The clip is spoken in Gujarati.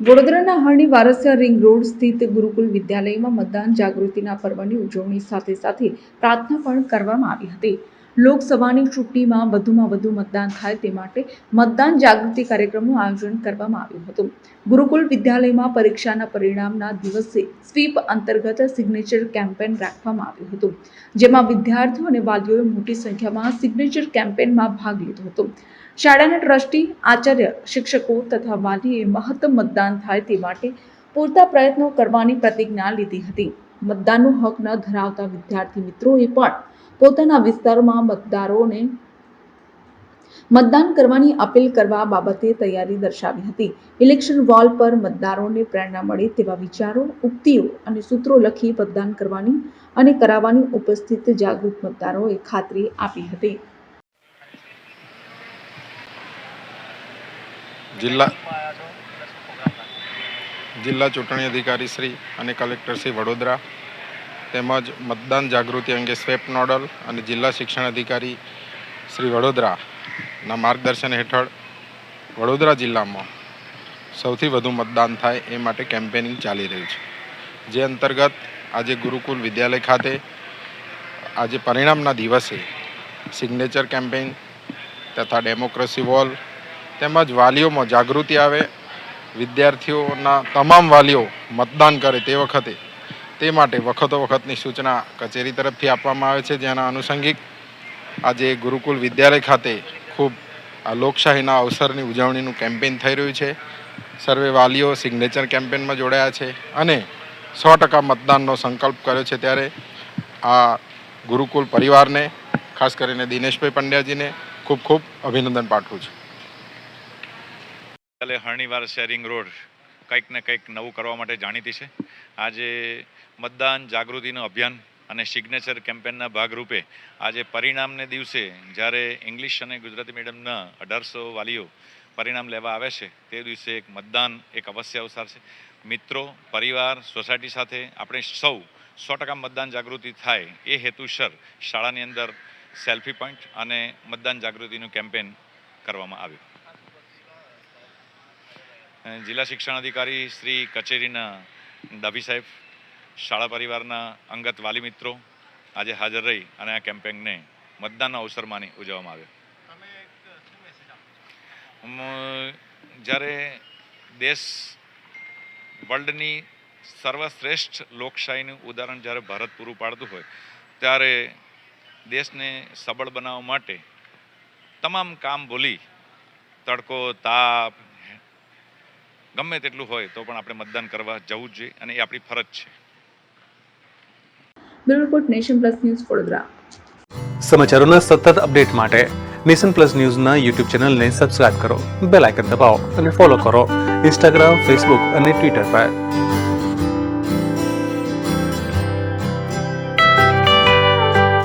વડોદરાના હરણી વારસિયા રિંગ રોડ સ્થિત ગુરુકુલ વિદ્યાલયમાં મતદાન જાગૃતિના પર્વની ઉજવણી સાથે સાથે પ્રાર્થના પણ કરવામાં આવી હતી. લોકસભાની ચૂંટણીમાં વધુમાં વધુ મતદાન થાય તે માટે મતદાન જાગૃતિ કાર્યક્રમનું આયોજન કરવામાં આવ્યું હતું. ગુરુકુલ વિદ્યાલયમાં પરીક્ષાના પરિણામના દિવસે સ્વીપ અંતર્ગત સિગ્નેચર કેમ્પેન રાખવામાં આવ્યું હતું, જેમાં વિદ્યાર્થીઓ અને વાલીઓએ મોટી સંખ્યામાં સિગ્નેચર કેમ્પેનમાં ભાગ લીધો હતો. શાળાના ટ્રસ્ટી, આચાર્ય, શિક્ષકો તથા વાલીએ મહત્તમ મતદાન થાય તે માટે પૂરતા પ્રયત્નો કરવાની પ્રતિજ્ઞા લીધી હતી. મતદાનનો હક ન ધરાવતા વિદ્યાર્થી મિત્રોએ પણ પોતાના વિસ્તારમાં મતદારોને મતદાન કરવાની અપીલ કરવા બાબતે તૈયારી દર્શાવી હતી. ઇલેક્શન વોલ પર મતદારોને પ્રેરણા મળે તેવા વિચારો, ઉક્તિઓ અને સૂત્રો લખી મતદાન કરવાની અને કરાવવાની ઉપસ્થિત જાગૃત મતદારોએ ખાતરી આપી હતી. જિલ્લા જિલ્લા ચૂંટણી અધિકારી શ્રી અને કલેક્ટર શ્રી વડોદરા તેમજ મતદાન જાગૃતિ અંગે સ્વેપ નોડલ અને જિલ્લા શિક્ષણ અધિકારી શ્રી વડોદરાના માર્ગદર્શન હેઠળ વડોદરા જિલ્લામાં સૌથી વધુ મતદાન થાય એ માટે કેમ્પેનિંગ ચાલી રહ્યું છે. જે અંતર્ગત આજે ગુરુકુલ વિદ્યાલય ખાતે આજે પરિણામના દિવસે સિગ્નેચર કેમ્પેઇન તથા ડેમોક્રેસી વોલ તેમજ વાલીઓમાં જાગૃતિ આવે, વિદ્યાર્થીઓના તમામ વાલીઓ મતદાન કરે તે વખતે તે માટે વખતો વખતની સૂચના કચેરી તરફથી આપવામાં આવે છે. જેના આનુષંગિક આજે ગુરુકુલ વિદ્યાલય ખાતે ખૂબ આ લોકશાહીના અવસરની ઉજવણીનું કેમ્પેન થઈ રહ્યું છે. સર્વે વાલીઓ સિગ્નેચર કેમ્પેનમાં જોડાયા છે અને સો ટકા મતદાનનો સંકલ્પ કર્યો છે ત્યારે આ ગુરુકુલ પરિવારને, ખાસ કરીને દિનેશભાઈ પંડ્યાજીને ખૂબ ખૂબ અભિનંદન પાઠવું છું. હરણીવાર શેરિંગ રોડ. કંઈક ને કંઈક નવું કરવા માટે જાણીતી છે. આજે મતદાન જાગૃતિનું અભિયાન અને સિગ્નેચર કેમ્પેનના ભાગરૂપે આજે પરિણામને દિવસે જ્યારે ઇંગ્લિશ અને ગુજરાતી મીડિયમના અઢારસો વાલીઓ પરિણામ લેવા આવે છે, તે દિવસે એક મતદાન એક અવશ્ય અવસર છે. મિત્રો, પરિવાર સોસાયટી સાથે આપણે સૌ સો ટકા મતદાન જાગૃતિ થાય એ હેતુસર શાળાની અંદર સેલ્ફી પોઈન્ટ અને મતદાન જાગૃતિનું કેમ્પેન કરવામાં આવ્યું. જિલ્લા શિક્ષણ અધિકારી શ્રી કચેરીના ડાભી સાહેબ શાળા પરિવારના અંગત વાલી મિત્રો આજે હાજર રહી અને આ કેમ્પેનને મતદાનના અવસર માની ઉજવવામાં આવ્યો. જ્યારે દેશ વર્લ્ડની સર્વશ્રેષ્ઠ લોકશાહીનું ઉદાહરણ જ્યારે ભારત પૂરું પાડતું હોય ત્યારે દેશને સબળ બનાવવા માટે તમામ કામ ભૂલી તડકો તાપ ગમે તેટલું હોય તો પણ આપણે મતદાન કરવા જવું જ જોઈએ અને એ આપણી ફરજ છે. Bureau report Nation Plus news Vadodara. સમાચારોના સતત અપડેટ માટે નેશન પ્લસ ન્યૂઝના યુટ્યુબ ચેનલને સબસ્ક્રાઇબ કરો બેલ આઇકન દબાવો અને ફોલો કરો. ઇન્સ્ટાગ્રામ ફેસબુક અને ટ્વિટર પર.